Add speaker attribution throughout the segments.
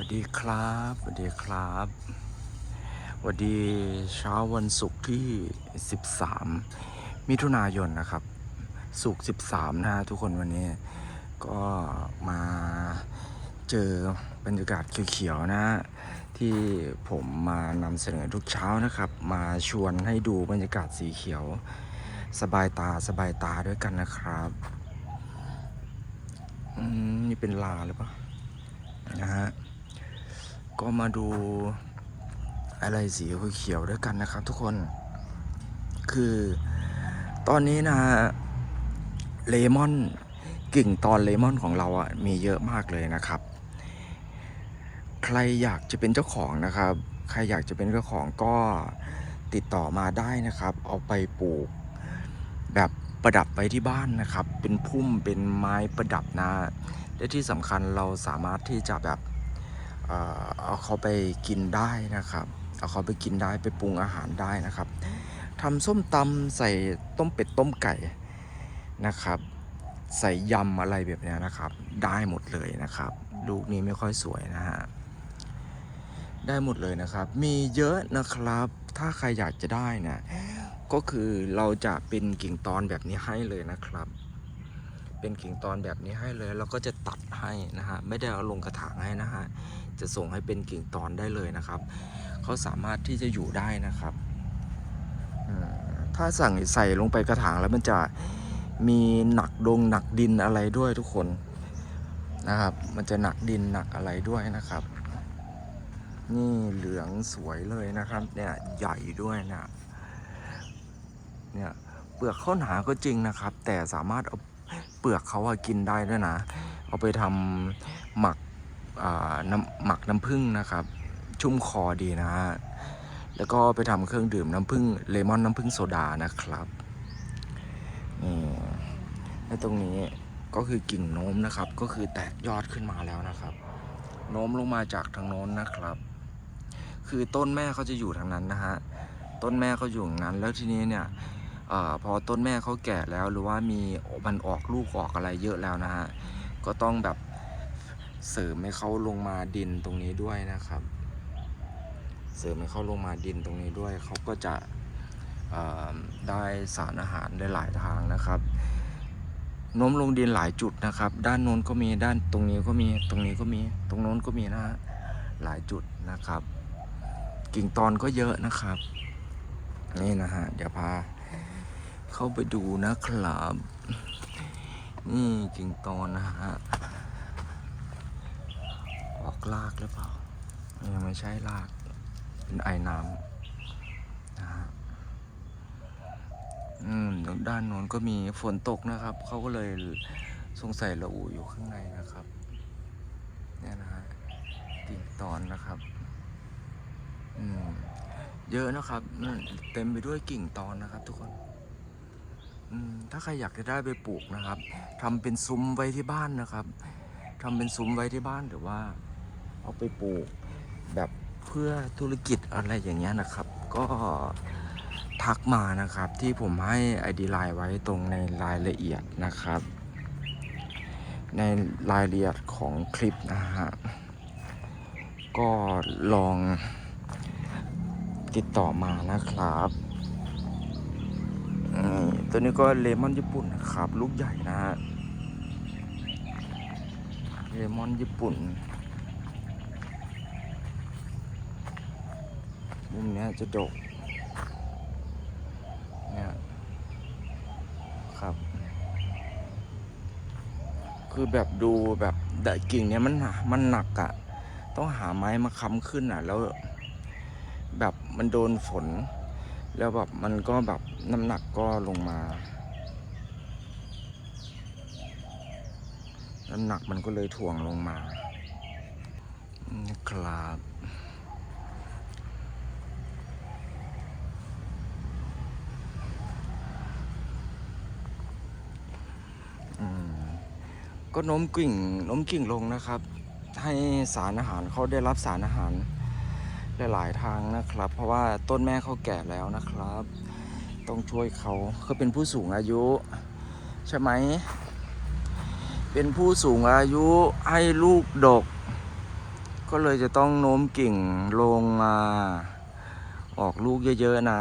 Speaker 1: วัสดีครับสวัสดีครับสวัสดีเช้าวันศุกร์ที่ 13 มิถุนายนนะครับ ศุกร์13นะฮะทุกคนวันนี้ก็มาเจอบรรยากาศเขียวๆนะ ที่ผมมานำเสนอทุกเช้านะครับ มาชวนให้ดูบรรยากาศสีเขียว สบายตาสบายตาด้วยกันนะครับอืมนี่เป็นลาหรือเปล่านะฮะ ก็มาดูอะไรสีเขียวด้วยกันนะครับ ทุกคน คือตอนนี้นะเลมอนกิ่งตอนเลมอนของเราอะมีเยอะมากเลยนะครับ ใครอยากจะเป็นเจ้าของนะครับ ใครอยากจะเป็นเจ้าของก็ติดต่อมาได้นะครับ เอาไปปลูก แบบประดับไว้ที่บ้านนะครับ เป็นพุ่มเป็นไม้ประดับนะและที่สำคัญเราสามารถที่จะแบบ เอาเขาไปกินได้นะครับ เอาเขาไปกินได้ไปปรุงอาหารได้นะครับทำส้มตำใส่ต้มเป็ดต้มไก่นะครับ ใส่ยำอะไรแบบนี้นะครับ ได้หมดเลยนะครับ ลูกนี้ไม่ค่อยสวยนะฮะได้หมดเลยนะครับ มีเยอะนะครับ ถ้าใครอยากจะได้นะ ก็คือเราจะเป็นกิ่งตอนแบบนี้ให้เลยนะครับ เป็นกิ่งตอนแบบนี้ให้เลยเราก็จะตัดให้นะฮะ ไม่ได้เอาลงกระถางให้นะฮะ จะส่งให้เป็นกิ่งตอนได้เลยนะครับ เขาสามารถที่จะอยู่ได้นะครับ ถ้าสั่งใส่ลงไปกระถางแล้วมันจะมีหนักดงหนักดินอะไรด้วยทุกคนนะครับ มันจะหนักดินหนักอะไรด้วยนะครับ นี่เหลืองสวยเลยนะครับ เนี่ยใหญ่ด้วยนะเนี่ยเปลือกเขาหนาก็จริงนะครับ แต่สามารถเอาเปลือกเขาอะกินได้ด้วยนะ เอาไปทำหมัก น้ำหมักน้ำผึ้งนะครับ ชุ่มคอดีนะฮะแล้วก็ไปทำเครื่องดื่มน้ำผึ้งเลมอนน้ำผึ้งโซดานะครับนี่และตรงนี้ก็คือกิ่งโน้มนะครับ ก็คือแตกยอดขึ้นมาแล้วนะครับ โน้มลงมาจากทางโน้นนะครับ คือต้นแม่เขาจะอยู่ทางนั้นนะฮะต้นแม่เขาอยู่อย่างนั้น แล้วทีนี้เนี่ยอพอต้นแม่เขาแก่แล้วหรือว่ามีมันออกลูกออกอะไรเยอะแล้วนะฮะก็ต้องแบบ เสริมให้เขาลงมาดินตรงนี้ด้วยนะครับ เสริมให้เขาลงมาดินตรงนี้ด้วยเขาก็จะได้สารอาหารได้หลายทางนะครับโน้มลงดินหลายจุดนะครับ ด้านโน้นก็มีด้านตรงนี้ก็มีตรงนี้ก็มีตรงโน้นก็มีนะฮะหลายจุดนะครับ กิ่งตอนก็เยอะนะครับ นี่นะฮะเดี๋ยวพาเข้าไปดูนะครับ นี่กิ่งตอนนะฮะ ลากหรือเปล่า ยังไม่ใช่ลาก เป็นไอ้น้ำนะฮะอืมด้านโน้นก็มีฝนตกนะครับ เขาก็เลยสงสัยระอุอยู่ข้างในนะครับ เนี่ยนะฮะกิ่งตอนนะครับ อืม เยอะนะครับ เต็มไปด้วยกิ่งตอนนะครับ ทุกคนอืมถ้าใครอยากจะได้ไปปลูกนะครับทำเป็นซุ้มไว้ที่บ้านนะครับทำเป็นซุ้มไว้ที่บ้านหรือว่า เอาไปปลูกแบบเพื่อธุรกิจอะไรอย่างเงี้ยนะครับ ก็ทักมานะครับที่ผมให้ไอดีไลน์ไว้ตรงในรายละเอียดนะครับ ในรายละเอียดของคลิปนะฮะก็ลองติดต่อมานะครับตัวนี้ก็เลมอนญี่ปุ่นนะครับ ลูกใหญ่นะฮะเลมอนญี่ปุ่น มุมเนี้ยจะดกเนี่ยครับ คือแบบดูแบบแต่กิ่งเนี้ยมันมันหนักอะต้องหาไม้มาค้ำขึ้นอะแล้วแบบมันโดนฝน แล้วแบบมันก็แบบน้ำหนักก็ลงมาน้ำหนักมันก็เลยถ่วงลงมานะครับ ก็โน้มกิ่งโน้มกิ่งลงนะครับ ให้สารอาหารเขาได้รับสารอาหารหลายๆทางนะครับ เพราะว่าต้นแม่เขาแก่แล้วนะครับ ต้องช่วยเขาเขาเป็นผู้สูงอายุ ใช่ไหม เป็นผู้สูงอายุให้ลูกดก ก็เลยจะต้องโน้มกิ่งลงมา ออกลูกเยอะๆนะ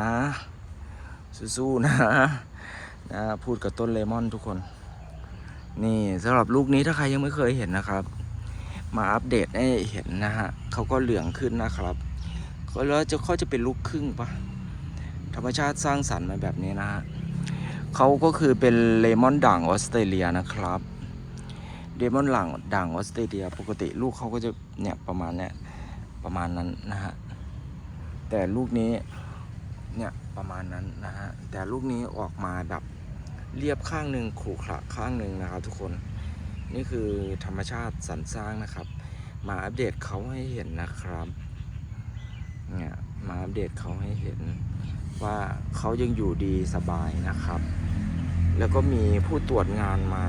Speaker 1: สู้ๆนะนะ พูดกับต้นเลมอนทุกคน นี่สำหรับลูกนี้ถ้าใครยังไม่เคยเห็นนะครับ มาอัปเดตให้เห็นนะฮะเขาก็เหลืองขึ้นนะครับก็แล้วจะเขาจะเป็นลูกครึ่งปะธรรมชาติสร้างสรรค์มาแบบนี้นะฮะเขาก็คือเป็นเลมอนด่างออสเตรเลียนะครับเลมอนหลังด่างออสเตรเลีย ปกติลูกเขาก็จะเนี่ยประมาณเนี้ยประมาณนั้นนะฮะแต่ลูกนี้เนี่ยประมาณนั้นนะฮะแต่ลูกนี้ออกมาแบบ เรียบข้างหนึ่งขรุขระข้างหนึ่งนะครับ ทุกคนนี่คือธรรมชาติสรรสร้างนะครับ มาอัปเดตเขาให้เห็นนะครับเนี่ยมาอัปเดตเขาให้เห็นว่าเขายังอยู่ดีสบายนะครับ แล้วก็มีผู้ตรวจงานมา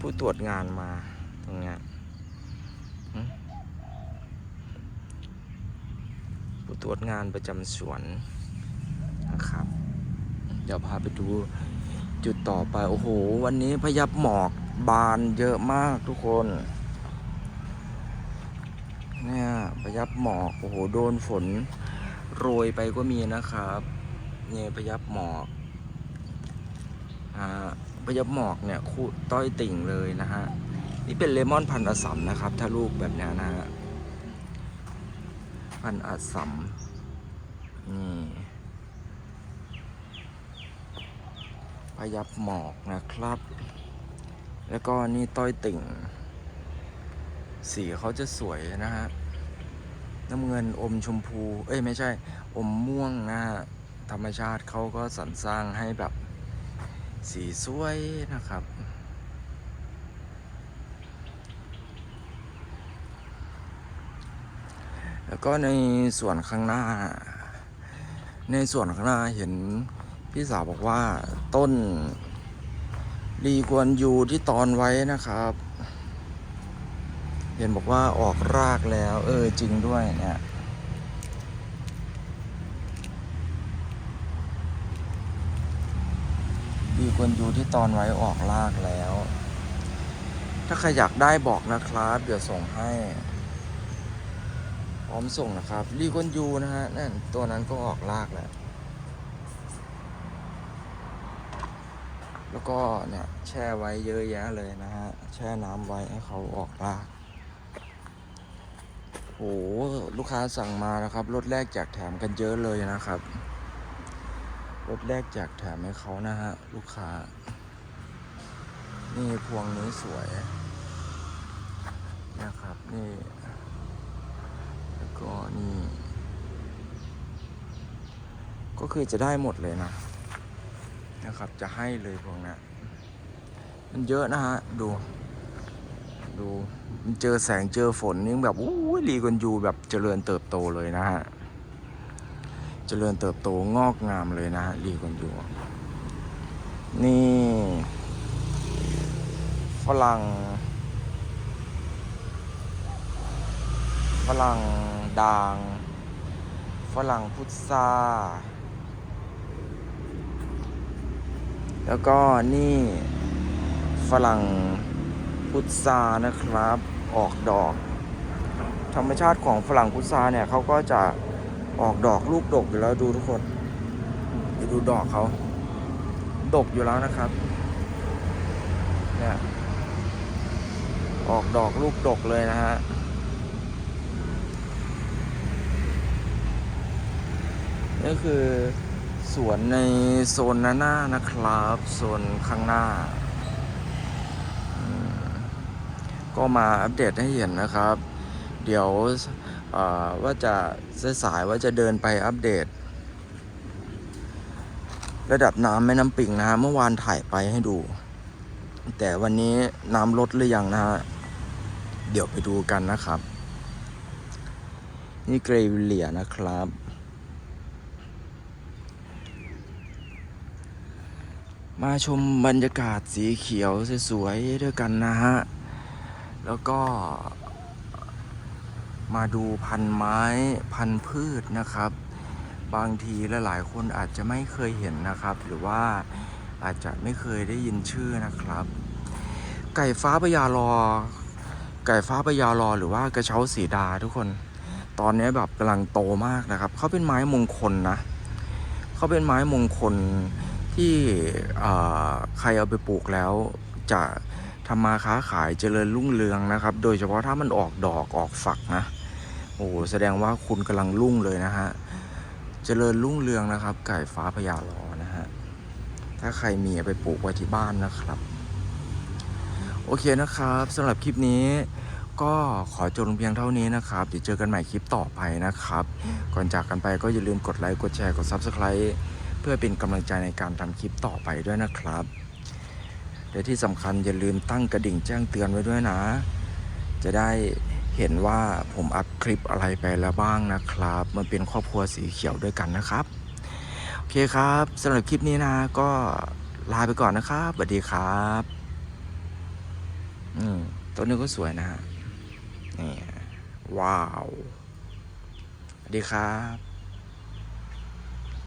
Speaker 1: ผู้ตรวจงานมาตรงเนี้ยผู้ตรวจงานประจำสวนนะครับ เดี๋ยวพาไปดูจุดต่อไป โอ้โห วันนี้พยับหมอกบานเยอะมากทุกคน เนี่ยพยับหมอก โอ้โห โดนฝนโรยไปก็มีนะครับ เนี่ยพยับหมอก อ่าพยับหมอกเนี่ยคู่ต้อยติ่งเลยนะฮะ นี่เป็นเลมอนพันธุ์อัสสัมนะครับ ถ้าลูกแบบนี้นะฮะ พันธุ์อัสสัมนี่ พ ยับหมอกนะครับ แล้วก็นี่ต้อยติ่ง สีเขาจะสวยนะฮะ น้ำเงินอมชมพู เอ้ยไม่ใช่ อมม่วงนะฮะ ธรรมชาติเขาก็สรรสร้างให้แบบสีสวยนะครับ แล้วก็ในส่วนข้างหน้า ในส่วนข้างหน้าเห็น พี่สาวบอกว่าต้นรีกวนยูที่ตอนไว้นะครับ เห็นบอกว่าออกรากแล้ว เออจริงด้วยเนี่ยดีกวนยูที่ตอนไว้ออกรากแล้ว ถ้าใครอยากได้บอกนะครับ เดี๋ยวส่งให้ พร้อมส่งนะครับรีกวนยูนะฮะนั่นตัวนั้นก็ออกรากแล้ว แล้วก็เนี่ยแช่ไว้เยอะแยะเลยนะฮะ แช่น้ำไว้ให้เขาออกรากโหลูกค้าสั่งมานะครับรถแรกแจกแถมกันเยอะเลยนะครับรถแรกแจกแถมให้เขานะฮะ ลูกค้า นี่พวงนี้สวยนะครับนี่ แล้วก็นี่ ก็คือจะได้หมดเลยนะ นะครับ จะให้เลยพวกนี้มันเยอะนะฮะ ดู ดูมันเจอแสงเจอฝนนี่แบบอู้ยรีกันยูแบบเจริญเติบโตเลยนะฮะ เจริญเติบโตงอกงามเลยนะฮะรีกันยูนี่ฝรั่งฝรั่งด่างฝรั่งพุทรา แล้วก็นี่ฝรั่งพุทรานะครับ ออกดอก ธรรมชาติของฝรั่งพุทราเนี่ยเขาก็จะออกดอกลูกดกอยู่แล้วดูทุกคนไปดูดอกเขาดกอยู่แล้วนะครับเนี่ยออกดอกลูกดกเลยนะฮะนี่คือ สวนในโซนหน้าหน้านะครับ โซนข้างหน้า ก็มาอัปเดตให้เห็นนะครับ เดี๋ยวว่าจะสายว่าจะเดินไปอัปเดต ระดับน้ำแม่น้ำปิงนะฮะเมื่อวานถ่ายไปให้ดู แต่วันนี้น้ำลดหรือยังนะฮะ เดี๋ยวไปดูกันนะครับ นี่เกรวิเลียนะครับ มาชมบรรยากาศสีเขียวสวยๆด้วยกันนะฮะ แล้วก็ มาดูพันไม้พันพืชนะครับ บางทีและหลายคนอาจจะไม่เคยเห็นนะครับ หรือว่าอาจจะไม่เคยได้ยินชื่อนะครับ ไก่ฟ้าพญารอไก่ฟ้าพญารอหรือว่ากระเช้าสีดาทุกคน ตอนนี้แบบกำลังโตมากนะครับ เขาเป็นไม้มงคลนะ เขาเป็นไม้มงคล ที่ใครเอาไปปลูกแล้วจะทำมาค้าขายเจริญรุ่งเรืองนะครับ โดยเฉพาะถ้ามันออกดอกออกฝักนะโอ้แสดงว่าคุณกำลังรุ่งเลยนะฮะเจริญรุ่งเรืองนะครับ ไก่ฟ้าพญารอนะฮะถ้าใครมีไปปลูกไว้ที่บ้านนะครับ โอเคนะครับสำหรับคลิปนี้ก็ขอจบลงเพียงเท่านี้นะครับ เดี๋ยวเจอกันใหม่คลิปต่อไปนะครับ ก่อนจากกันไปก็อย่าลืมกดไลค์ กดแชร์ กด Subscribe เพื่อเป็นกำลังใจในการทำคลิปต่อไปด้วยนะครับ และที่สำคัญอย่าลืมตั้งกระดิ่งแจ้งเตือนไว้ด้วยนะ จะได้เห็นว่าผมอัพคลิปอะไรไปแล้วบ้างนะครับ มันเป็นครอบครัวสีเขียวด้วยกันนะครับ โอเคครับสำหรับคลิปนี้นะก็ลาไปก่อนนะครับสวัสดีครับอืมต้นนี้ก็สวยนะฮะนี่ว้าว สวัสดีครับ